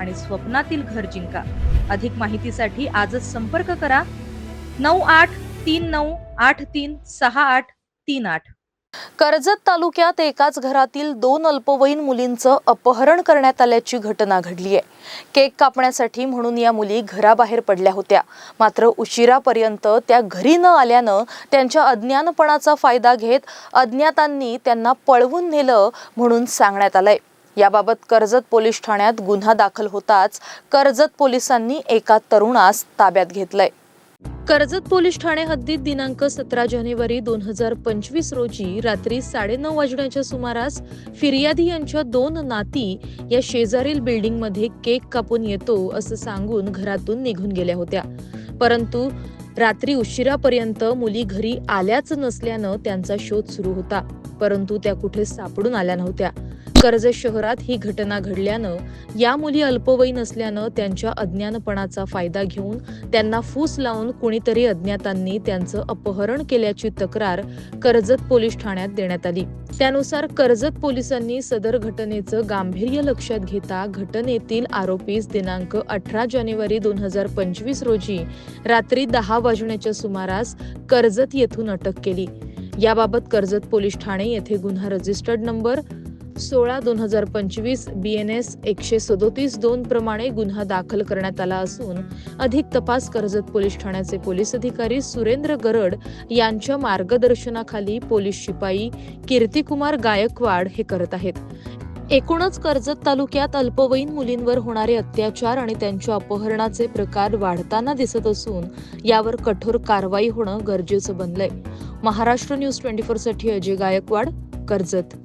आणि स्वप्नातील घर जिंका. अधिक माहितीसाठी आजच संपर्क करा. नऊ आठ तीन नऊ आठ तीन सहा आठ तीन आठ. कर्जत तालुक्यात एकाच घरातील दोन अल्पवयीन मुलींचं अपहरण करण्यात आल्याची घटना घडली आहे केक कापण्यासाठी म्हणून या मुली घराबाहेर पडल्या होत्या. मात्र उशिरापर्यंत त्या घरी न आल्यानं त्यांच्या अज्ञानपणाचा फायदा घेत अज्ञातांनी त्यांना पळवून नेलं म्हणून सांगण्यात आलंय. याबाबत कर्जत पोलीस ठाण्यात गुन्हा दाखल होताच कर्जत पोलिसांनी एका तरुणास ताब्यात घेतलंय. कर्जत पोलीस ठाणे हद्दीत दिनांक सतरा जानेवारी दोन हजार पंचवीस रोजी रात्री साडेनऊ वाजण्याच्या सुमारास फिर्यादी यांच्या दोन नाती या शेजारील बिल्डिंगमध्ये केक कापून येतो असं सांगून घरातून निघून गेल्या होत्या. परंतु रात्री उशिरापर्यंत मुली घरी आल्याच नसल्यानं त्यांचा शोध सुरू होता. परंतु त्या कुठे सापडून आल्या नव्हत्या. कर्जत शहरात ही घटना घडल्यानं या मुली अल्पवयीन असल्यानं त्यांच्या अज्ञानपणाचा फायदा घेऊन त्यांना फूस लावून कुणीतरी अज्ञातांनी त्यांचं अपहरण केल्याची तक्रार कर्जत पोलीस ठाण्यात देण्यात आली. त्यानुसार कर्जत पोलिसांनी सदर घटनेचं गांभीर्य लक्षात घेता घटनेतील आरोपीस दिनांक अठरा जानेवारी दोन हजार पंचवीस रोजी रात्री दहा वाजण्याच्या सुमारास कर्जत येथून अटक केली. याबाबत कर्जत पोलीस ठाणे येथे गुन्हा रजिस्टर्ड नंबर सोळा दोन हजार पंचवीस बी एन एस एकशे सदोतीस दोन प्रमाणे गुन्हा दाखल करण्यात आला असून अधिक तपास कर्जत पोलीस ठाण्याचे पोलीस अधिकारी सुरेंद्र गरड यांच्या मार्गदर्शनाखाली पोलीस शिपाई कीर्तिकुमार गायकवाड हे करत आहेत. एकूणच कर्जत तालुक्यात अल्पवयीन मुलींवर होणारे अत्याचार आणि त्यांच्या अपहरणाचे प्रकार वाढताना दिसत असून यावर कठोर कारवाई होणं गरजेचं बनलंय. महाराष्ट्र न्यूज ट्वेंटी फोरसाठी अजय गायकवाड कर्जत.